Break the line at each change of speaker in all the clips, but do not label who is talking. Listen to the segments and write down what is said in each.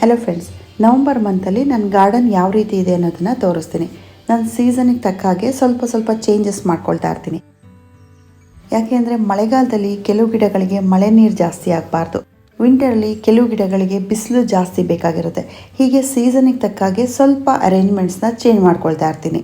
Hello friends November ಮಂತಲ್ಲಿ ನನ್ನ garden ಯಾವ ರೀತಿ ಇದೆ ಅನ್ನೋದನ್ನು ತೋರಿಸ್ತೀನಿ. ನನ್ನ ಸೀಸನಿಗೆ ತಕ್ಕ ಹಾಗೆ ಸ್ವಲ್ಪ ಸ್ವಲ್ಪ ಚೇಂಜಸ್ ಮಾಡ್ಕೊಳ್ತಾ ಇರ್ತೀನಿ. ಯಾಕೆಂದರೆ ಮಳೆಗಾಲದಲ್ಲಿ ಕೆಲವು ಗಿಡಗಳಿಗೆ ಮಳೆ ನೀರು ಜಾಸ್ತಿ ಆಗಬಾರ್ದು. ವಿಂಟರಲ್ಲಿ ಕೆಲವು ಗಿಡಗಳಿಗೆ ಬಿಸಿಲು ಜಾಸ್ತಿ ಬೇಕಾಗಿರುತ್ತೆ. ಹೀಗೆ ಸೀಸನಿಗೆ ತಕ್ಕ ಹಾಗೆ ಸ್ವಲ್ಪ ಅರೇಂಜ್ಮೆಂಟ್ಸ್ನ ಚೇಂಜ್ ಮಾಡ್ಕೊಳ್ತಾ ಇರ್ತೀನಿ.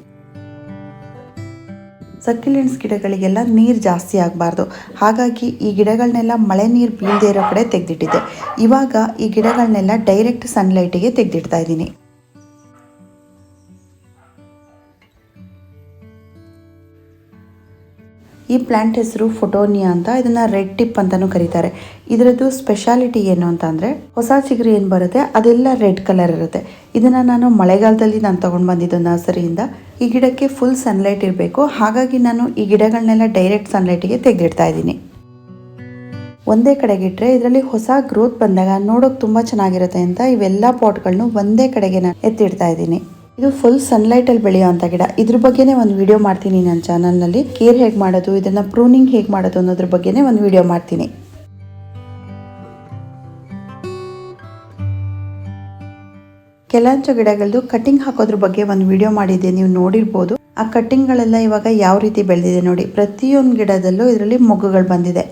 ಸಕ್ಯುಲೆಂಟ್ಸ್ ಗಿಡಗಳಿಗೆಲ್ಲ ನೀರು ಜಾಸ್ತಿ ಆಗಬಾರ್ದು. ಹಾಗಾಗಿ ಈ ಗಿಡಗಳನ್ನೆಲ್ಲ ಮಳೆ ನೀರು ಬೀಳದೇ ಇರೋ ಕಡೆ ತೆಗೆದಿಟ್ಟಿದ್ದೆ. ಇವಾಗ ಈ ಗಿಡಗಳನ್ನೆಲ್ಲ ಡೈರೆಕ್ಟ್ ಸನ್ಲೈಟಿಗೆ ತೆಗೆದಿಡ್ತಾ ಇದ್ದೀನಿ. ಈ ಪ್ಲ್ಯಾಂಟ್ ಹೆಸರು ಫೋಟೋನಿಯಾ ಅಂತ, ಇದನ್ನ ರೆಡ್ ಟಿಪ್ ಅಂತಾನೂ ಕರೀತಾರೆ. ಇದರದ್ದು ಸ್ಪೆಷಾಲಿಟಿ ಏನು ಅಂತ ಅಂದರೆ, ಹೊಸ ಚಿಗುರು ಏನು ಬರುತ್ತೆ, ಅದೆಲ್ಲ ರೆಡ್ ಕಲರ್ ಇರುತ್ತೆ. ಇದನ್ನು ನಾನು ಮಳೆಗಾಲದಲ್ಲಿ ನಾನು ತೊಗೊಂಡು ಬಂದಿದ್ದು ನರ್ಸರಿಯಿಂದ. ಈ ಗಿಡಕ್ಕೆ ಫುಲ್ ಸನ್ಲೈಟ್ ಇರಬೇಕು. ಹಾಗಾಗಿ ನಾನು ಈ ಗಿಡಗಳನ್ನೆಲ್ಲ ಡೈರೆಕ್ಟ್ ಸನ್ಲೈಟಿಗೆ ತೆಗೆದಿಡ್ತಾ ಇದ್ದೀನಿ. ಒಂದೇ ಕಡೆಗೆ ಇಟ್ಟರೆ ಇದರಲ್ಲಿ ಹೊಸ ಗ್ರೋತ್ ಬಂದಾಗ ನೋಡೋಕೆ ತುಂಬ ಚೆನ್ನಾಗಿರುತ್ತೆ ಅಂತ ಇವೆಲ್ಲ ಪಾಟ್ಗಳನ್ನು ಒಂದೇ ಕಡೆಗೆ ನಾನು ಎತ್ತಿಡ್ತಾ ಇದ್ದೀನಿ. ಇದು ಫುಲ್ ಸನ್ಲೈಟ್ ಅಲ್ಲಿ ಬೆಳೆಯುವಂಥ ಗಿಡ. ಇದ್ರ ಬಗ್ಗೆನೇ ಒಂದು ವಿಡಿಯೋ ಮಾಡ್ತೀನಿ ನನ್ನ ಚಾನಲ್ನಲ್ಲಿ ಕೇರ್ ಹೇಗೆ ಮಾಡೋದು, ಇದನ್ನು ಪ್ರೂನಿಂಗ್ ಹೇಗೆ ಮಾಡೋದು ಅನ್ನೋದ್ರ ಬಗ್ಗೆನೇ ಒಂದು ವಿಡಿಯೋ ಮಾಡ್ತೀನಿ. ಕೆಲಂಚು ಗಿಡಗಳದ್ದು ಕಟಿಂಗ್ ಹಾಕೋದ್ರ ಬಗ್ಗೆ ಒಂದು ವಿಡಿಯೋ ಮಾಡಿದ್ದೆ, ನೀವು ನೋಡಿರ್ಬೋದು. ಆ ಕಟ್ಟಿಂಗ್ಗಳೆಲ್ಲ ಇವಾಗ ಯಾವ ರೀತಿ ಬೆಳೆದಿದೆ ನೋಡಿ. ಪ್ರತಿಯೊಂದು ಗಿಡದಲ್ಲೂ ಇದರಲ್ಲಿ ಮೊಗ್ಗುಗಳು ಬಂದಿದೆ.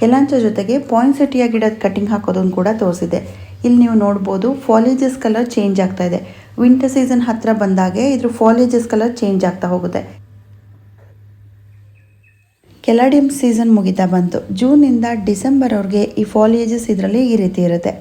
ಕೆಲಂಚ ಜೊತೆಗೆ ಪಾಯಿಂಟ್ ಸಿಟಿಯ ಗಿಡದ ಕಟಿಂಗ್ ಹಾಕೋದನ್ನು ಕೂಡ ತೋರಿಸಿದೆ ಇಲ್ಲಿ ನೀವು ನೋಡ್ಬೋದು ಫಾಲೇಜಸ್ ಕಲರ್ ಚೇಂಜ್ ಆಗ್ತಾ ಇದೆ. ವಿಂಟರ್ ಸೀಸನ್ ಹತ್ತಿರ ಬಂದಾಗೆ ಇದ್ರ ಫಾಲೇಜಸ್ ಕಲರ್ ಚೇಂಜ್ ಆಗ್ತಾ ಹೋಗುತ್ತೆ. ಕೆಲಾಡಿಯಂ ಸೀಸನ್ ಮುಗಿತಾ ಬಂತು. ಜೂನಿಂದ ಡಿಸೆಂಬರ್ವರೆಗೆ ಈ ಫಾಲಿಯೇಜಸ್ ಇದರಲ್ಲಿ ಈ ರೀತಿ ಇರುತ್ತೆ.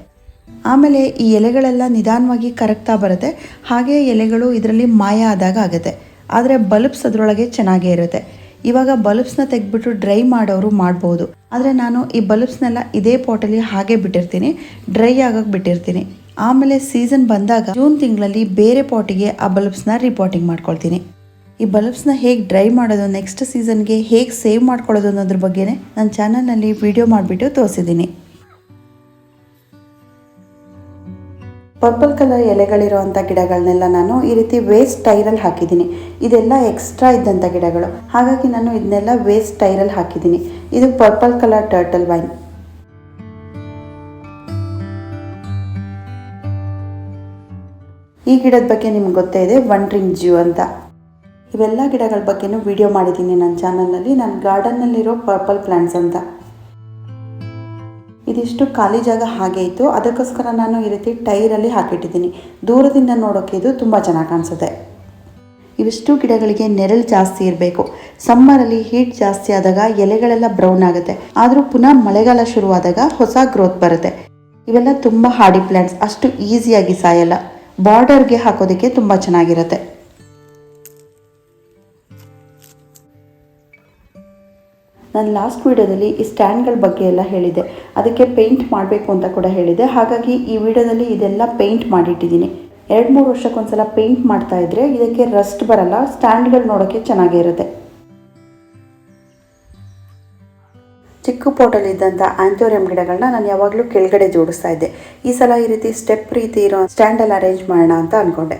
ಆಮೇಲೆ ಈ ಎಲೆಗಳೆಲ್ಲ ನಿಧಾನವಾಗಿ ಕರಗ್ತಾ ಬರುತ್ತೆ. ಹಾಗೆ ಎಲೆಗಳು ಇದರಲ್ಲಿ ಮಾಯ ಆದಾಗ ಆಗುತ್ತೆ. ಆದರೆ ಬಲ್ಬ್ಸ್ ಅದರೊಳಗೆ ಚೆನ್ನಾಗೇ ಇರುತ್ತೆ. ಇವಾಗ ಬಲ್ಬ್ಸ್ನ ತೆಗೆದ್ಬಿಟ್ಟು ಡ್ರೈ ಮಾಡೋರು ಮಾಡ್ಬೋದು. ಆದರೆ ನಾನು ಈ ಬಲ್ಬ್ಸ್ನೆಲ್ಲ ಇದೇ ಪಾಟಲ್ಲಿ ಹಾಗೆ ಬಿಟ್ಟಿರ್ತೀನಿ, ಡ್ರೈ ಆಗೋಕೆ ಬಿಟ್ಟಿರ್ತೀನಿ. ಆಮೇಲೆ ಸೀಸನ್ ಬಂದಾಗ ಜೂನ್ ತಿಂಗಳಲ್ಲಿ ಬೇರೆ ಪಾಟಿಗೆ ಆ ಬಲ್ಬ್ಸ್ನ ರಿಪೋರ್ಟಿಂಗ್ ಮಾಡ್ಕೊಳ್ತೀನಿ. ಈ ಬಲ್ಬ್ಸ್ನ ಹೇಗೆ ಡ್ರೈ ಮಾಡೋದು, ನೆಕ್ಸ್ಟ್ ಸೀಸನ್ಗೆ ಹೇಗೆ ಸೇವ್ ಮಾಡ್ಕೊಳ್ಳೋದು ಅನ್ನೋದ್ರ ಬಗ್ಗೆನೇ ನನ್ನ ಚಾನಲ್ನಲ್ಲಿ ವಿಡಿಯೋ ಮಾಡಿಬಿಟ್ಟು ತೋರಿಸಿದ್ದೀನಿ. ಪರ್ಪಲ್ ಕಲರ್ ಎಲೆಗಳಿರುವಂಥ ಗಿಡಗಳನ್ನೆಲ್ಲ ನಾನು ಈ ರೀತಿ ವೇಸ್ಟ್ ಟೈರಲ್ಲಿ ಹಾಕಿದ್ದೀನಿ. ಇದೆಲ್ಲ ಎಕ್ಸ್ಟ್ರಾ ಇದ್ದಂಥ ಗಿಡಗಳು. ಹಾಗಾಗಿ ನಾನು ಇದನ್ನೆಲ್ಲ ವೇಸ್ಟ್ ಟೈರಲ್ಲಿ ಹಾಕಿದ್ದೀನಿ. ಇದು ಪರ್ಪಲ್ ಕಲರ್ ಟರ್ಟಲ್ ವೈನ್ ಈ ಗಿಡದ ಬಗ್ಗೆ ನಿಮ್ಗೆ ಗೊತ್ತೇ ಇದೆ ವಂಡ್ರಿಂಗ್ ರಿಂಗ್ ಜ್ಯೂ ಅಂತ. ಇವೆಲ್ಲ ಗಿಡಗಳ ಬಗ್ಗೆನೂ ವಿಡಿಯೋ ಮಾಡಿದ್ದೀನಿ ನನ್ನ ಚಾನಲ್ನಲ್ಲಿ ನನ್ನ ಗಾರ್ಡನ್ನಲ್ಲಿರೋ ಪರ್ಪಲ್ ಪ್ಲ್ಯಾಂಟ್ಸ್ ಅಂತ. ಇದಿಷ್ಟು ಖಾಲಿ ಜಾಗ ಹಾಗೆ ಇತ್ತು. ಅದಕ್ಕೋಸ್ಕರ ನಾನು ಈ ರೀತಿ ಟೈರಲ್ಲಿ ಹಾಕಿಟ್ಟಿದ್ದೀನಿ ದೂರದಿಂದ ನೋಡೋಕ್ಕೆ ಇದು ತುಂಬ ಚೆನ್ನಾಗಿ ಕಾಣಿಸುತ್ತೆ. ಇವಿಷ್ಟು ಗಿಡಗಳಿಗೆ ನೆರಳು ಜಾಸ್ತಿ ಇರಬೇಕು. ಸಮ್ಮರಲ್ಲಿ ಹೀಟ್ ಜಾಸ್ತಿ ಆದಾಗ ಎಲೆಗಳೆಲ್ಲ ಬ್ರೌನ್ ಆಗುತ್ತೆ. ಆದರೂ ಪುನಃ ಮಳೆಗಾಲ ಶುರುವಾದಾಗ ಹೊಸ ಗ್ರೋತ್ ಬರುತ್ತೆ. ಇವೆಲ್ಲ ತುಂಬ ಹಾರ್ಡಿ ಪ್ಲ್ಯಾಂಟ್ಸ್ ಅಷ್ಟು ಈಸಿಯಾಗಿ ಸಾಯಲ್ಲ. ಬಾರ್ಡರ್ಗೆ ಹಾಕೋದಕ್ಕೆ ತುಂಬ ಚೆನ್ನಾಗಿರುತ್ತೆ. ನಾನು ಲಾಸ್ಟ್ ವೀಡಿಯೋದಲ್ಲಿ ಈ ಸ್ಟ್ಯಾಂಡ್ಗಳ ಬಗ್ಗೆ ಎಲ್ಲ ಹೇಳಿದೆ ಅದಕ್ಕೆ ಪೇಂಟ್ ಮಾಡಬೇಕು ಅಂತ ಕೂಡ ಹೇಳಿದೆ ಹಾಗಾಗಿ ಈ ವಿಡಿಯೋದಲ್ಲಿ ಇದೆಲ್ಲ ಪೇಂಟ್ ಮಾಡಿಟ್ಟಿದ್ದೀನಿ. ಎರಡು ಮೂರು ವರ್ಷಕ್ಕೊಂದ್ಸಲ ಪೇಂಟ್ ಮಾಡ್ತಾ ಇದ್ರೆ ಇದಕ್ಕೆ ರಸ್ಟ್ ಬರಲ್ಲ, ಸ್ಟ್ಯಾಂಡ್ಗಳು ನೋಡೋಕ್ಕೆ ಚೆನ್ನಾಗೇ ಇರುತ್ತೆ. ಚಿಕ್ಕ ಪೋಟಲ್ಲಿ ಇದ್ದಂಥ ಆಂಥೋರಿಯಂ ಗಿಡಗಳನ್ನ ನಾನು ಯಾವಾಗಲೂ ಕೆಳಗಡೆ ಜೋಡಿಸ್ತಾ ಇದ್ದೆ. ಈ ಸಲ ಈ ರೀತಿ ಸ್ಟೆಪ್ ರೀತಿ ಇರೋ ಸ್ಟ್ಯಾಂಡಲ್ಲಿ ಅರೇಂಜ್ ಮಾಡೋಣ ಅಂತ ಅಂದ್ಕೊಂಡೆ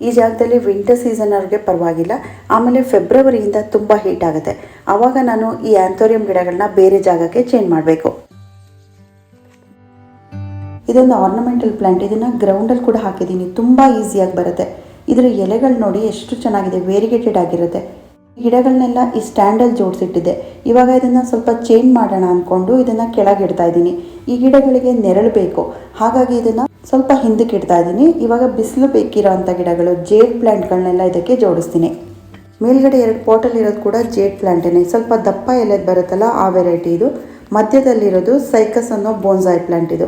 ಈ ಜಾಗದಲ್ಲಿ ವಿಂಟರ್ ಸೀಸನ್ ಅವ್ರಿಗೆ ಪರವಾಗಿಲ್ಲ. ಆಮೇಲೆ ಫೆಬ್ರವರಿಯಿಂದ ತುಂಬ ಹೀಟ್ ಆಗುತ್ತೆ. ಆವಾಗ ನಾನು ಈ ಆಂಥೋರಿಯಂ ಗಿಡಗಳನ್ನ ಬೇರೆ ಜಾಗಕ್ಕೆ ಚೇಂಜ್ ಮಾಡಬೇಕು. ಇದೊಂದು ಆರ್ನಮೆಂಟಲ್ ಪ್ಲಾಂಟ್ ಇದನ್ನು ಗ್ರೌಂಡಲ್ಲಿ ಕೂಡ ಹಾಕಿದ್ದೀನಿ. ತುಂಬ ಈಸಿಯಾಗಿ ಬರುತ್ತೆ. ಇದರ ಎಲೆಗಳು ನೋಡಿ ಎಷ್ಟು ಚೆನ್ನಾಗಿದೆ. ವೇರಿಗೇಟೆಡ್ ಆಗಿರುತ್ತೆ. ಗಿಡಗಳನ್ನೆಲ್ಲ ಈ ಸ್ಟ್ಯಾಂಡಲ್ಲಿ ಜೋಡಿಸಿಟ್ಟಿದೆ. ಇವಾಗ ಇದನ್ನು ಸ್ವಲ್ಪ ಚೇಂಜ್ ಮಾಡೋಣ ಅಂದ್ಕೊಂಡು ಇದನ್ನು ಕೆಳಗಿಡ್ತಾ ಇದ್ದೀನಿ. ಈ ಗಿಡಗಳಿಗೆ ನೆರಳು ಬೇಕು. ಹಾಗಾಗಿ ಇದನ್ನು ಸ್ವಲ್ಪ ಹಿಂದಕ್ಕೆ ಇಡ್ತಾ ಇದ್ದೀನಿ. ಇವಾಗ ಬಿಸಿಲು ಬೇಕಿರೋ ಅಂಥ ಗಿಡಗಳು ಜೇಡ್ ಪ್ಲ್ಯಾಂಟ್ಗಳನ್ನೆಲ್ಲ ಇದಕ್ಕೆ ಜೋಡಿಸ್ತೀನಿ. ಮೇಲ್ಗಡೆ ಎರಡು ಪಾಟಲ್ಲಿ ಇರೋದು ಕೂಡ ಜೇಡ್ ಪ್ಲ್ಯಾಂಟೇನೆ ಸ್ವಲ್ಪ ದಪ್ಪ ಎಲೆದು ಬರುತ್ತಲ್ಲ ಆ ವೆರೈಟಿ ಇದು. ಮಧ್ಯದಲ್ಲಿರೋದು ಸೈಕಸ್ ಅನ್ನೋ ಬೋನ್ಸಾಯ್ ಪ್ಲ್ಯಾಂಟ್ ಇದು.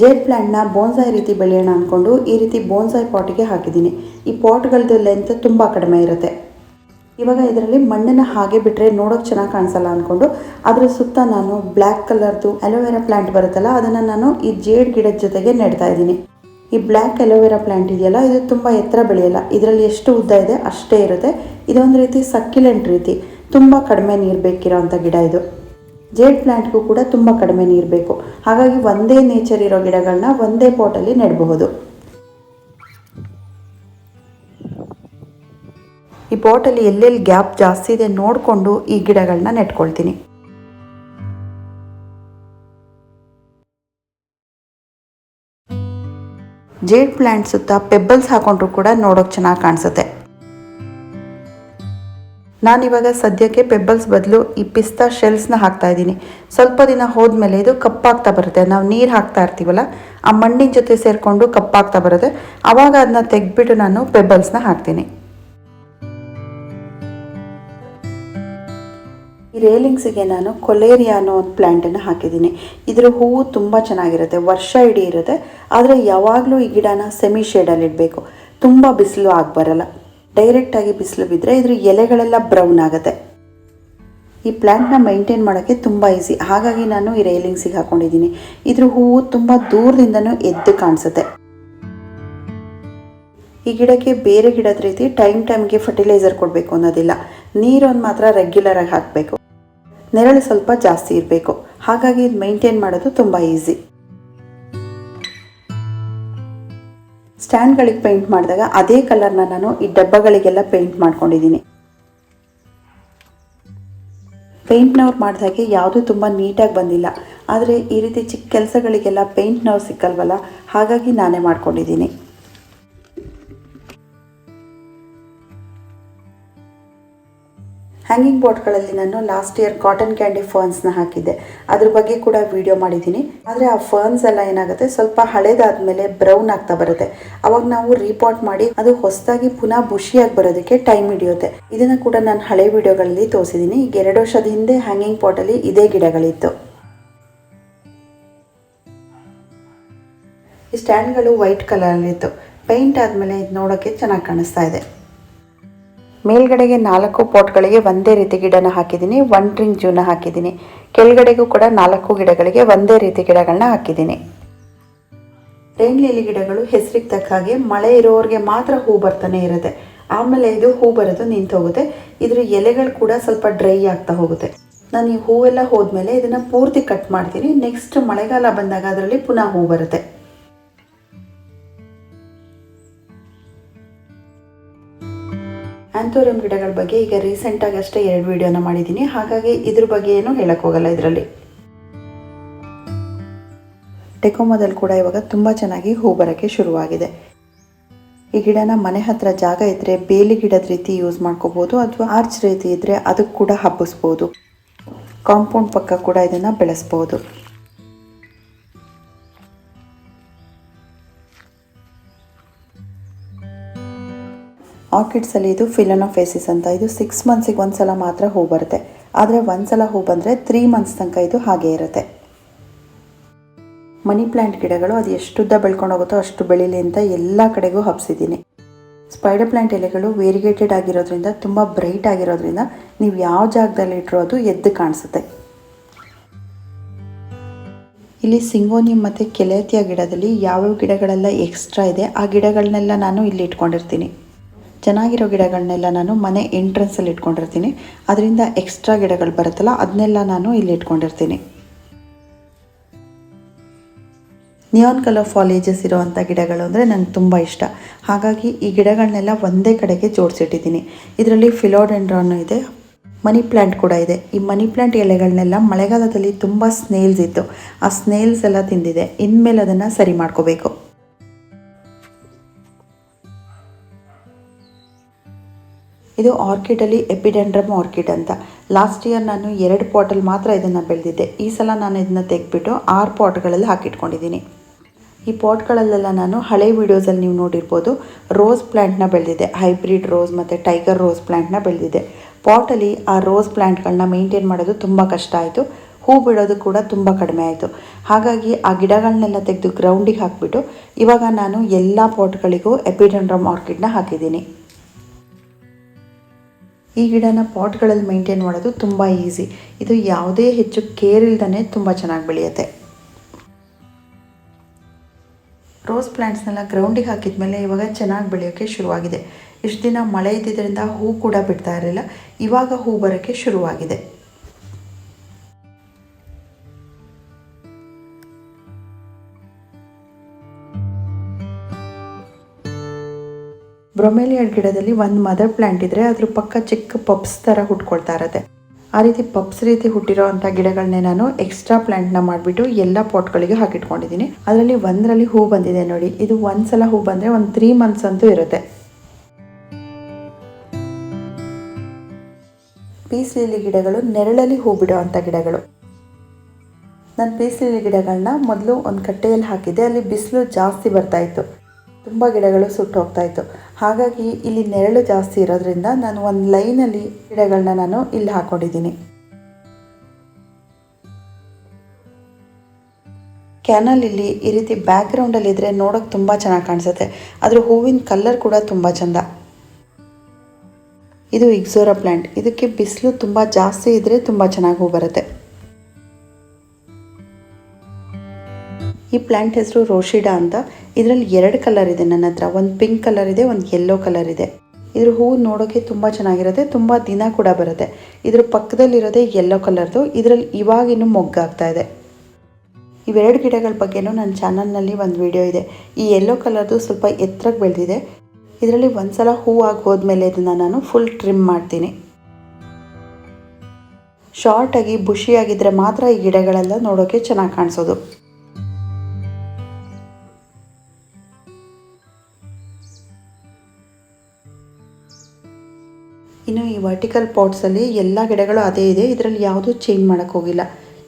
ಜೇಡ್ ಪ್ಲ್ಯಾಂಟ್ನ ಬೋನ್ಸಾಯ್ ರೀತಿ ಬೆಳೆಯೋಣ ಅಂದ್ಕೊಂಡು ಈ ರೀತಿ ಬೋನ್ಸಾಯ್ ಪಾಟಿಗೆ ಹಾಕಿದ್ದೀನಿ. ಈ ಪಾಟ್ಗಳದ್ದು ಲೆಂತ್ ತುಂಬ ಕಡಿಮೆ ಇರುತ್ತೆ. ಇವಾಗ ಇದರಲ್ಲಿ ಮಣ್ಣನ್ನು ಹಾಗೆ ಬಿಟ್ಟರೆ ನೋಡೋಕೆ ಚೆನ್ನಾಗಿ ಕಾಣಿಸಲ್ಲ ಅಂದ್ಕೊಂಡು ಅದರ ಸುತ್ತ ನಾನು ಬ್ಲ್ಯಾಕ್ ಕಲರ್ದು ಅಲೋವೆರಾ ಪ್ಲ್ಯಾಂಟ್ ಬರುತ್ತಲ್ಲ, ಅದನ್ನು ನಾನು ಈ ಜೇಡ್ ಗಿಡದ ಜೊತೆಗೆ ನೆಡ್ತಾ ಇದ್ದೀನಿ. ಈ ಬ್ಲ್ಯಾಕ್ ಅಲೋವೆರಾ ಪ್ಲ್ಯಾಂಟ್ ಇದೆಯಲ್ಲ, ಇದು ತುಂಬ ಎತ್ತರ ಬೆಳೆಯಲ್ಲ. ಇದರಲ್ಲಿ ಎಷ್ಟು ಉದ್ದ ಇದೆ ಅಷ್ಟೇ ಇರುತ್ತೆ. ಇದೊಂದು ರೀತಿ ಸಕ್ಯುಲೆಂಟ್ ರೀತಿ. ತುಂಬ ಕಡಿಮೆ ನೀರು ಬೇಕಿರೋವಂಥ ಗಿಡ ಇದು. ಜೇಡ್ ಪ್ಲ್ಯಾಂಟ್ಗೂ ಕೂಡ ತುಂಬ ಕಡಿಮೆ ನೀರು ಬೇಕು. ಹಾಗಾಗಿ ಒಂದೇ ನೇಚರ್ ಇರೋ ಗಿಡಗಳನ್ನ ಒಂದೇ ಪೋಟಲ್ಲಿ ನೆಡಬಹುದು. ಈ ಪೋಟಲ್ಲಿ ಎಲ್ಲೆಲ್ಲಿ ಗ್ಯಾಪ್ ಜಾಸ್ತಿ ಇದೆ ನೋಡಿಕೊಂಡು ಈ ಗಿಡಗಳನ್ನ ನೆಟ್ಕೊಳ್ತೀನಿ. ಜೇಡ್ ಪ್ಲ್ಯಾಂಟ್ ಸುತ್ತ ಪೆಬ್ಬಲ್ಸ್ ಹಾಕೊಂಡ್ರು ಕೂಡ ನೋಡೋಕೆ ಚೆನ್ನಾಗಿ ಕಾಣಿಸುತ್ತೆ. ನಾನಿವಾಗ ಸದ್ಯಕ್ಕೆ ಪೆಬ್ಬಲ್ಸ್ ಬದಲು ಈ ಪಿಸ್ತಾ ಶೆಲ್ಸ್ನ ಹಾಕ್ತಾ ಇದ್ದೀನಿ. ಸ್ವಲ್ಪ ದಿನ ಹೋದ್ಮೇಲೆ ಇದು ಕಪ್ಪಾಗ್ತಾ ಬರುತ್ತೆ. ನಾವು ನೀರು ಹಾಕ್ತಾ ಇರ್ತೀವಲ್ಲ, ಆ ಮಣ್ಣಿನ ಜೊತೆ ಸೇರಿಕೊಂಡು ಕಪ್ಪಾಗ್ತಾ ಬರುತ್ತೆ. ಆವಾಗ ಅದನ್ನ ತೆಗೆದ್ಬಿಟ್ಟು ನಾನು ಪೆಬ್ಬಲ್ಸ್ನ ಹಾಕ್ತೀನಿ. ಈ ರೇಲಿಂಗ್ಸಿಗೆ ನಾನು ಕೊಲೇರಿಯಾ ಅನ್ನೋ ಒಂದು ಪ್ಲ್ಯಾಂಟನ್ನು ಹಾಕಿದ್ದೀನಿ. ಇದ್ರ ಹೂವು ತುಂಬ ಚೆನ್ನಾಗಿರುತ್ತೆ. ವರ್ಷ ಇಡೀ ಇರುತ್ತೆ. ಆದರೆ ಯಾವಾಗಲೂ ಈ ಗಿಡನ ಸೆಮಿ ಶೇಡಲ್ಲಿ ಇಡಬೇಕು ತುಂಬ ಬಿಸಿಲು ಆಗಬರಲ್ಲ ಡೈರೆಕ್ಟಾಗಿ ಬಿಸಿಲು ಬಿದ್ದರೆ ಇದ್ರ ಎಲೆಗಳೆಲ್ಲ ಬ್ರೌನ್ ಆಗುತ್ತೆ. ಈ ಪ್ಲ್ಯಾಂಟ್ನ ಮೈಂಟೈನ್ ಮಾಡೋಕ್ಕೆ ತುಂಬ ಈಸಿ ಹಾಗಾಗಿ ನಾನು ಈ ರೈಲಿಂಗ್ಸಿಗೆ ಹಾಕೊಂಡಿದ್ದೀನಿ. ಇದ್ರ ಹೂವು ತುಂಬ ದೂರದಿಂದನೂ ಎದ್ದು ಕಾಣಿಸುತ್ತೆ. ಈ ಗಿಡಕ್ಕೆ ಬೇರೆ ಗಿಡದ ರೀತಿ ಟೈಮ್ ಟೈಮ್ಗೆ ಫರ್ಟಿಲೈಸರ್ ಕೊಡಬೇಕು ಅನ್ನೋದಿಲ್ಲ. ನೀರೊಂದು ಮಾತ್ರ ರೆಗ್ಯುಲರ್ ಆಗಿ ಹಾಕಬೇಕು. ನೆರಳು ಸ್ವಲ್ಪ ಜಾಸ್ತಿ ಇರಬೇಕು. ಹಾಗಾಗಿ ಇದು ಮೈಂಟೈನ್ ಮಾಡೋದು ತುಂಬ ಈಸಿ ಸ್ಟ್ಯಾಂಡ್ಗಳಿಗೆ ಪೇಂಟ್ ಮಾಡಿದಾಗ ಅದೇ ಕಲರ್ನ ನಾನು ಈ ಡಬ್ಬಗಳಿಗೆಲ್ಲ ಪೇಂಟ್ ಮಾಡ್ಕೊಂಡಿದ್ದೀನಿ. ಪೇಂಟ್ನವ್ರು ಮಾಡಿದಾಗೆ ಯಾವುದೂ ತುಂಬ ನೀಟಾಗಿ ಬಂದಿಲ್ಲ. ಆದರೆ ಈ ರೀತಿ ಚಿಕ್ಕ ಕೆಲಸಗಳಿಗೆಲ್ಲ ಪೇಂಟ್ನವ್ರು ಸಿಕ್ಕಲ್ವಲ್ಲ? ಹಾಗಾಗಿ ನಾನೇ ಮಾಡ್ಕೊಂಡಿದ್ದೀನಿ. ಹ್ಯಾಂಗಿಂಗ್ ಬೋಟ್ಗಳಲ್ಲಿ ನಾನು ಲಾಸ್ಟ್ ಇಯರ್ ಕಾಟನ್ ಕ್ಯಾಂಡಿ ಫರ್ನ್ಸ್ನ ಹಾಕಿದ್ದೆ. ಅದ್ರ ಬಗ್ಗೆ ಕೂಡ ವಿಡಿಯೋ ಮಾಡಿದ್ದೀನಿ. ಆದರೆ ಆ ಫರ್ನ್ಸ್ ಎಲ್ಲ ಏನಾಗುತ್ತೆ? ಸ್ವಲ್ಪ ಹಳೇದಾದ್ಮೇಲೆ ಬ್ರೌನ್ ಆಗ್ತಾ ಬರುತ್ತೆ. ಅವಾಗ ನಾವು ರೀಪಾಟ್ ಮಾಡಿ ಅದು ಹೊಸದಾಗಿ ಪುನಃ ಬುಷಿಯಾಗಿ ಬರೋದಕ್ಕೆ ಟೈಮ್ ಹಿಡಿಯುತ್ತೆ. ಇದನ್ನು ಕೂಡ ನಾನು ಹಳೆ ವಿಡಿಯೋಗಳಲ್ಲಿ ತೋರಿಸಿದ್ದೀನಿ. ಈಗ ಎರಡು ವರ್ಷದ ಹಿಂದೆ ಹ್ಯಾಂಗಿಂಗ್ ಪಾಟಲ್ಲಿ ಇದೇ ಗಿಡಗಳಿತ್ತು. ಈ ಸ್ಟ್ಯಾಂಡ್ಗಳು ವೈಟ್ ಕಲರಲ್ಲಿತ್ತು ಪೇಂಟ್ ಆದಮೇಲೆ ಇದು ನೋಡೋಕ್ಕೆ ಚೆನ್ನಾಗಿ ಕಾಣಿಸ್ತಾ ಇದೆ. ಮೇಲ್ಗಡೆಗೆ ನಾಲ್ಕು ಪಾಟ್ಗಳಿಗೆ ಒಂದೇ ರೀತಿ ಗಿಡನ ಹಾಕಿದ್ದೀನಿ ಒನ್ ಡ್ರಿಂಕ್ ಜೂನ ಹಾಕಿದ್ದೀನಿ. ಕೆಳಗಡೆಗೂ ಕೂಡ ನಾಲ್ಕು ಗಿಡಗಳಿಗೆ ಒಂದೇ ರೀತಿ ಗಿಡಗಳನ್ನ ಹಾಕಿದ್ದೀನಿ. ರೈನ್ ಲಿಲಿ ಗಿಡಗಳು ಹೆಸರಿಗೆ ತಕ್ಕ ಹಾಗೆ ಮಳೆ ಇರೋರಿಗೆ ಮಾತ್ರ ಹೂ ಬರ್ತಾನೆ ಇರುತ್ತೆ. ಆಮೇಲೆ ಇದು ಹೂ ಬರೋದು ನಿಂತು ಹೋಗುತ್ತೆ. ಇದ್ರ ಎಲೆಗಳು ಕೂಡ ಸ್ವಲ್ಪ ಡ್ರೈ ಆಗ್ತಾ ಹೋಗುತ್ತೆ. ನಾನು ಈ ಹೂವೆಲ್ಲ ಹೋದ್ಮೇಲೆ ಇದನ್ನ ಪೂರ್ತಿ ಕಟ್ ಮಾಡ್ತೀನಿ. ನೆಕ್ಸ್ಟ್ ಮಳೆಗಾಲ ಬಂದಾಗ ಅದರಲ್ಲಿ ಪುನಃ ಹೂ ಬರುತ್ತೆ. ಆಂಥೋರಿಯಂ ಗಿಡಗಳ ಬಗ್ಗೆ ಈಗ ರೀಸೆಂಟಾಗಿ ಅಷ್ಟೇ ಎರಡು ವಿಡಿಯೋನ ಮಾಡಿದ್ದೀನಿ. ಹಾಗಾಗಿ ಇದ್ರ ಬಗ್ಗೆ ಏನು ಹೇಳೋಕ್ಕೋಗಲ್ಲ ಇದರಲ್ಲಿ. ಟೆಕೋಮದಲ್ಲಿ ಕೂಡ ಇವಾಗ ತುಂಬ ಚೆನ್ನಾಗಿ ಹೂ ಬರೋಕ್ಕೆ ಶುರುವಾಗಿದೆ. ಈ ಗಿಡನ ಮನೆ ಹತ್ರ ಜಾಗ ಇದ್ದರೆ ಬೇಲಿ ಗಿಡದ ರೀತಿ ಯೂಸ್ ಮಾಡ್ಕೋಬೋದು ಅಥವಾ ಆರ್ಚ್ ರೀತಿ ಇದ್ದರೆ ಅದಕ್ಕೆ ಕೂಡ ಹಬ್ಬಿಸ್ಬೋದು. ಕಾಂಪೌಂಡ್ ಪಕ್ಕ ಕೂಡ ಇದನ್ನು ಬೆಳೆಸ್ಬೋದು. ಆರ್ಕಿಡ್ಸಲ್ಲಿ ಇದು ಫಿಲನೋಫೇಸಿಸ್ ಅಂತ. ಇದು ಸಿಕ್ಸ್ ಮಂತ್ಸಿಗೆ ಒಂದು ಸಲ ಮಾತ್ರ ಹೂ ಬರುತ್ತೆ. ಆದರೆ ಒಂದು ಸಲ ಹೂ ಬಂದರೆ ತ್ರೀ ಮಂತ್ಸ್ ತನಕ ಇದು ಹಾಗೆ ಇರುತ್ತೆ. ಮನಿ ಪ್ಲ್ಯಾಂಟ್ ಗಿಡಗಳು ಅದು ಎಷ್ಟುದ್ದ ಬೆಳ್ಕೊಂಡು ಹೋಗುತ್ತೋ ಅಷ್ಟು ಬೆಳೀಲಿ ಅಂತ ಎಲ್ಲ ಕಡೆಗೂ ಹಬ್ಸಿದ್ದೀನಿ. ಸ್ಪೈಡರ್ ಪ್ಲ್ಯಾಂಟ್ ಎಲೆಗಳು ವೇರಿಗೇಟೆಡ್ ಆಗಿರೋದ್ರಿಂದ ತುಂಬ ಬ್ರೈಟ್ ಆಗಿರೋದ್ರಿಂದ ನೀವು ಯಾವ ಜಾಗದಲ್ಲಿ ಇಟ್ಟರು ಅದು ಎದ್ದು ಕಾಣಿಸುತ್ತೆ. ಇಲ್ಲಿ ಸಿಂಗೋನಿಯಂ ಮತ್ತು ಕೆಲೇತಿಯ ಗಿಡದಲ್ಲಿ ಯಾವ್ಯಾವ ಗಿಡಗಳೆಲ್ಲ ಎಕ್ಸ್ಟ್ರಾ ಇದೆ ಆ ಗಿಡಗಳನ್ನೆಲ್ಲ ನಾನು ಇಲ್ಲಿ ಇಟ್ಕೊಂಡಿರ್ತೀನಿ. ಚೆನ್ನಾಗಿರೋ ಗಿಡಗಳನ್ನೆಲ್ಲ ನಾನು ಮನೆ ಎಂಟ್ರೆನ್ಸಲ್ಲಿ ಇಟ್ಕೊಂಡಿರ್ತೀನಿ. ಅದರಿಂದ ಎಕ್ಸ್ಟ್ರಾ ಗಿಡಗಳು ಬರುತ್ತಲ್ಲ ಅದನ್ನೆಲ್ಲ ನಾನು ಇಲ್ಲಿ ಇಟ್ಕೊಂಡಿರ್ತೀನಿ. ನಿಯಾನ್ ಕಲರ್ ಫಾಲೇಜಸ್ ಇರುವಂಥ ಗಿಡಗಳು ಅಂದರೆ ನನಗೆ ತುಂಬ ಇಷ್ಟ. ಹಾಗಾಗಿ ಈ ಗಿಡಗಳನ್ನೆಲ್ಲ ಒಂದೇ ಕಡೆಗೆ ಜೋಡಿಸಿಟ್ಟಿದ್ದೀನಿ. ಇದರಲ್ಲಿ ಫಿಲೋಡೆಂಡ್ರಾನು ಇದೆ, ಮನಿ ಪ್ಲ್ಯಾಂಟ್ ಕೂಡ ಇದೆ. ಈ ಮನಿ ಪ್ಲ್ಯಾಂಟ್ ಎಲೆಗಳನ್ನೆಲ್ಲ ಮಳೆಗಾಲದಲ್ಲಿ ತುಂಬ ಸ್ನೇಲ್ಸ್ ಇತ್ತು. ಆ ಸ್ನೇಲ್ಸ್ ಎಲ್ಲ ತಿಂದಿದೆ. ಇನ್ಮೇಲೆ ಅದನ್ನು ಸರಿ ಮಾಡ್ಕೋಬೇಕು. ಇದು ಆರ್ಕಿಡಲ್ಲಿ ಎಪಿಡೆಂಡ್ರಮ್ ಆರ್ಕಿಡ್ ಅಂತ. ಲಾಸ್ಟ್ ಇಯರ್ ನಾನು ಎರಡು ಪಾಟಲ್ಲಿ ಮಾತ್ರ ಇದನ್ನು ಬೆಳೆದಿದ್ದೆ. ಈ ಸಲ ನಾನು ಇದನ್ನು ತೆಗೆದ್ಬಿಟ್ಟು ಆರು ಪಾಟ್ಗಳಲ್ಲಿ ಹಾಕಿಟ್ಕೊಂಡಿದ್ದೀನಿ. ಈ ಪಾಟ್ಗಳಲ್ಲೆಲ್ಲ ನಾನು ಹಳೆ ವೀಡಿಯೋಸಲ್ಲಿ ನೀವು ನೋಡಿರ್ಬೋದು ರೋಸ್ ಪ್ಲ್ಯಾಂಟ್ನ ಬೆಳೆದಿದ್ದೆ. ಹೈಬ್ರಿಡ್ ರೋಸ್ ಮತ್ತು ಟೈಗರ್ ರೋಸ್ ಪ್ಲ್ಯಾಂಟ್ನ ಬೆಳೆದಿದ್ದೆ. ಪಾಟಲ್ಲಿ ಆ ರೋಸ್ ಪ್ಲ್ಯಾಂಟ್ಗಳನ್ನ ಮೇಂಟೈನ್ ಮಾಡೋದು ತುಂಬ ಕಷ್ಟ ಆಯಿತು. ಹೂ ಬಿಡೋದು ಕೂಡ ತುಂಬ ಕಡಿಮೆ ಆಯಿತು. ಹಾಗಾಗಿ ಆ ಗಿಡಗಳನ್ನೆಲ್ಲ ತೆಗೆದು ಗ್ರೌಂಡಿಗೆ ಹಾಕಿಬಿಟ್ಟು ಇವಾಗ ನಾನು ಎಲ್ಲ ಪಾಟ್ಗಳಿಗೂ ಎಪಿಡೆಂಡ್ರಮ್ ಆರ್ಕಿಡ್ನ ಹಾಕಿದ್ದೀನಿ. ಈ ಗಿಡನ ಪಾಟ್ಗಳಲ್ಲಿ ಮೇಂಟೈನ್ ಮಾಡೋದು ತುಂಬ ಈಸಿ. ಇದು ಯಾವುದೇ ಹೆಚ್ಚು ಕೇರ್ ಇಲ್ದೇ ತುಂಬ ಚೆನ್ನಾಗಿ ಬೆಳೆಯುತ್ತೆ. ರೋಸ್ ಪ್ಲ್ಯಾಂಟ್ಸ್ನೆಲ್ಲ ಗ್ರೌಂಡಿಗೆ ಹಾಕಿದ ಮೇಲೆ ಇವಾಗ ಚೆನ್ನಾಗಿ ಬೆಳೆಯೋಕ್ಕೆ ಶುರುವಾಗಿದೆ. ಇಷ್ಟು ದಿನ ಮಳೆ ಇದ್ದಿದ್ದರಿಂದ ಹೂ ಕೂಡ ಬಿಡ್ತಾ ಇರಲಿಲ್ಲ. ಇವಾಗ ಹೂ ಬರೋಕ್ಕೆ ಶುರುವಾಗಿದೆ. ಬ್ರೊಮೇಲಿಯಡ್ ಗಿಡದಲ್ಲಿ ಒಂದು ಮದರ್ ಪ್ಲ್ಯಾಂಟ್ ಇದ್ದರೆ ಅದ್ರ ಪಕ್ಕ ಚಿಕ್ಕ ಪಪ್ಸ್ ಥರ ಹುಟ್ಕೊಳ್ತಾ ಇರತ್ತೆ. ಆ ರೀತಿ ಪಪ್ಸ್ ರೀತಿ ಹುಟ್ಟಿರೋ ಅಂಥ ಗಿಡಗಳನ್ನೇ ನಾನು ಎಕ್ಸ್ಟ್ರಾ ಪ್ಲಾಂಟ್ನ ಮಾಡಿಬಿಟ್ಟು ಎಲ್ಲ ಪಾಟ್ಗಳಿಗೆ ಹಾಕಿಟ್ಕೊಂಡಿದ್ದೀನಿ ಅದರಲ್ಲಿ ಒಂದರಲ್ಲಿ ಹೂ ಬಂದಿದೆ ನೋಡಿ. ಇದು ಒಂದ್ಸಲ ಹೂ ಬಂದರೆ ಒಂದು ತ್ರೀ ಮಂತ್ಸ್ ಅಂತೂ ಇರುತ್ತೆ. ಪೀಸ್ ಲಿಲಿ ಗಿಡಗಳು ನೆರಳಲ್ಲಿ ಹೂ ಬಿಡೋ ಅಂಥ ಗಿಡಗಳು. ನಾನು ಪೀಸ್ ಲಿಲಿ ಗಿಡಗಳನ್ನ ಮೊದಲು ಒಂದು ಕಟ್ಟೆಯಲ್ಲಿ ಹಾಕಿದ್ದೆ. ಅಲ್ಲಿ ಬಿಸಿಲು ಜಾಸ್ತಿ ಬರ್ತಾ ಇತ್ತು. ತುಂಬ ಗಿಡಗಳು ಸುಟ್ಟು ಹೋಗ್ತಾ ಇತ್ತು. ಹಾಗಾಗಿ ಇಲ್ಲಿ ನೆರಳು ಜಾಸ್ತಿ ಇರೋದ್ರಿಂದ ನಾನು ಒಂದು ಲೈನಲ್ಲಿ ಗಿಡಗಳನ್ನ ನಾನು ಇಲ್ಲಿ ಹಾಕೊಂಡಿದ್ದೀನಿ. ಕ್ಯಾನಲ್ ಇಲ್ಲಿ ಈ ರೀತಿ ಬ್ಯಾಕ್ಗ್ರೌಂಡಲ್ಲಿ ಇದ್ದರೆ ನೋಡೋಕೆ ತುಂಬ ಚೆನ್ನಾಗಿ ಕಾಣಿಸುತ್ತೆ. ಅದ್ರ ಹೂವಿನ ಕಲರ್ ಕೂಡ ತುಂಬ ಚೆಂದ. ಇದು ಇಕ್ಸೋರಾ ಪ್ಲ್ಯಾಂಟ್ ಇದಕ್ಕೆ ಬಿಸಿಲು ತುಂಬ ಜಾಸ್ತಿ ಇದ್ದರೆ ತುಂಬ ಚೆನ್ನಾಗಿ ಹೂ ಬರುತ್ತೆ. ಈ ಪ್ಲ್ಯಾಂಟ್ ಹೆಸರು ರೋಶಿಡಾ ಅಂತ. ಇದರಲ್ಲಿ ಎರಡು ಕಲರ್ ಇದೆ ನನ್ನ ಹತ್ರ. ಒಂದು ಪಿಂಕ್ ಕಲರ್ ಇದೆ, ಒಂದು ಯೆಲ್ಲೋ ಕಲರ್ ಇದೆ. ಇದ್ರ ಹೂವು ನೋಡೋಕ್ಕೆ ತುಂಬ ಚೆನ್ನಾಗಿರುತ್ತೆ, ತುಂಬ ದಿನ ಕೂಡ ಬರುತ್ತೆ. ಇದ್ರ ಪಕ್ಕದಲ್ಲಿರೋದೆ ಯೆಲ್ಲೋ ಕಲರ್ದು ಇದರಲ್ಲಿ ಇವಾಗಿನ್ನೂ ಮೊಗ್ಗಾಗ್ತಾ ಇದೆ. ಇವೆರಡು ಗಿಡಗಳ ಬಗ್ಗೆನೂ ನನ್ನ ಚಾನಲ್ನಲ್ಲಿ ಒಂದು ವಿಡಿಯೋ ಇದೆ. ಈ ಯೆಲ್ಲೋ ಕಲರ್ದು ಸ್ವಲ್ಪ ಎತ್ತರಕ್ಕೆ ಬೆಳೆದಿದೆ. ಇದರಲ್ಲಿ ಒಂದ್ಸಲ ಹೂ ಆಗಿ ಹೋದ್ಮೇಲೆ ಇದನ್ನು ನಾನು ಫುಲ್ ಟ್ರಿಮ್ ಮಾಡ್ತೀನಿ. ಶಾರ್ಟಾಗಿ ಬುಷಿಯಾಗಿದ್ದರೆ ಮಾತ್ರ ಈ ಗಿಡಗಳೆಲ್ಲ ನೋಡೋಕ್ಕೆ ಚೆನ್ನಾಗಿ ಕಾಣಿಸೋದು. ಇನ್ನು ಈ ವರ್ಟಿಕಲ್ ಪಾಟ್ಸಲ್ಲಿ ಎಲ್ಲ ಗಿಡಗಳು ಅದೇ ಇದೆ. ಇದರಲ್ಲಿ ಯಾವುದೂ ಚೇಂಜ್ ಮಾಡೋಕ್ಕೆ ಹೋಗಿಲ್ಲ.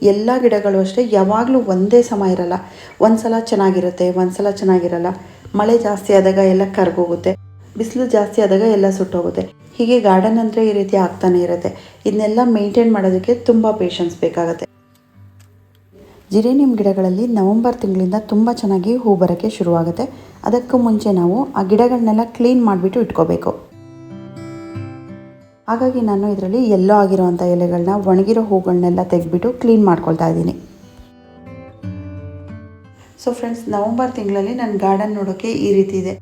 ಎಲ್ಲ ಗಿಡಗಳು ಅಷ್ಟೇ, ಯಾವಾಗಲೂ ಒಂದೇ ಸಮ ಇರಲ್ಲ. ಒಂದು ಸಲ ಚೆನ್ನಾಗಿರುತ್ತೆ ಒಂದು ಸಲ ಚೆನ್ನಾಗಿರಲ್ಲ. ಮಳೆ ಜಾಸ್ತಿ ಆದಾಗ ಎಲ್ಲ ಕರ್ಗೋಗುತ್ತೆ. ಬಿಸಿಲು ಜಾಸ್ತಿ ಆದಾಗ ಎಲ್ಲ ಸುಟ್ಟೋಗುತ್ತೆ. ಹೀಗೆ ಗಾರ್ಡನ್ ಅಂದರೆ ಈ ರೀತಿ ಆಗ್ತಾನೆ ಇರುತ್ತೆ. ಇದನ್ನೆಲ್ಲ ಮೇಂಟೈನ್ ಮಾಡೋದಕ್ಕೆ ತುಂಬ ಪೇಷನ್ಸ್ ಬೇಕಾಗುತ್ತೆ. ಜಿರೇನಿಯಂ ಗಿಡಗಳಲ್ಲಿ ನವಂಬರ್ ತಿಂಗಳಿಂದ ತುಂಬ ಚೆನ್ನಾಗಿ ಹೂ ಬರೋಕ್ಕೆ ಶುರುವಾಗುತ್ತೆ. ಅದಕ್ಕೂ ಮುಂಚೆ ನಾವು ಆ ಗಿಡಗಳನ್ನೆಲ್ಲ ಕ್ಲೀನ್ ಮಾಡಿಬಿಟ್ಟು ಇಟ್ಕೋಬೇಕು. ಹಾಗಾಗಿ ನಾನು ಇದರಲ್ಲಿ ಎಲ್ಲೋ ಆಗಿರೋವಂಥ ಎಲೆಗಳನ್ನ ಒಣಗಿರೋ ಹೂಗಳನ್ನೆಲ್ಲ ತೆಗೆದ್ಬಿಟ್ಟು ಕ್ಲೀನ್ ಮಾಡ್ಕೊಳ್ತಾ ಇದ್ದೀನಿ. ಸೊ ಫ್ರೆಂಡ್ಸ್ ನವಂಬರ್ ತಿಂಗಳಲ್ಲಿ ನನ್ನ ಗಾರ್ಡನ್ ನೋಡೋಕ್ಕೆ ಈ ರೀತಿ ಇದೆ.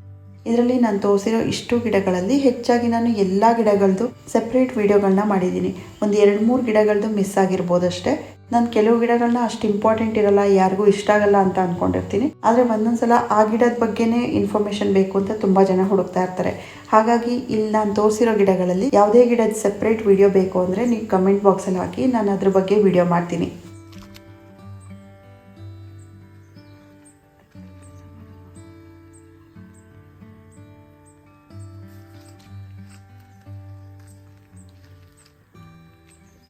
ಇದರಲ್ಲಿ ನಾನು ತೋರಿಸಿರೋ ಇಷ್ಟು ಗಿಡಗಳಲ್ಲಿ ಹೆಚ್ಚಾಗಿ ನಾನು ಎಲ್ಲ ಗಿಡಗಳದ್ದು ಸೆಪ್ರೇಟ್ ವೀಡಿಯೋಗಳನ್ನ ಮಾಡಿದ್ದೀನಿ. ಒಂದು ಎರಡು ಮೂರು ಗಿಡಗಳದ್ದು ಮಿಸ್ ಆಗಿರ್ಬೋದು ಅಷ್ಟೇ ನಾನು ಕೆಲವು ಗಿಡಗಳನ್ನ ಅಷ್ಟು ಇಂಪಾರ್ಟೆಂಟ್ ಇರಲ್ಲ, ಯಾರಿಗೂ ಇಷ್ಟ ಆಗಲ್ಲ ಅಂತ ಅಂದ್ಕೊಂಡಿರ್ತೀನಿ ಆದರೆ ಒಂದೊಂದ್ಸಲ ಆ ಗಿಡದ ಬಗ್ಗೆನೇ ಇನ್ಫಾರ್ಮೇಷನ್ ಬೇಕು ಅಂತ ತುಂಬ ಜನ ಹುಡುಕ್ತಾ ಇರ್ತಾರೆ. ಹಾಗಾಗಿ ಇಲ್ಲಿ ನಾನು ತೋರಿಸಿರೋ ಗಿಡಗಳಲ್ಲಿ ಯಾವುದೇ ಗಿಡದ ಸೆಪ್ರೇಟ್ ವಿಡಿಯೋ ಬೇಕು ಅಂದರೆ ನೀವು ಕಮೆಂಟ್ ಬಾಕ್ಸಲ್ಲಿ ಹಾಕಿ, ನಾನು ಅದ್ರ ಬಗ್ಗೆ ವಿಡಿಯೋ ಮಾಡ್ತೀನಿ.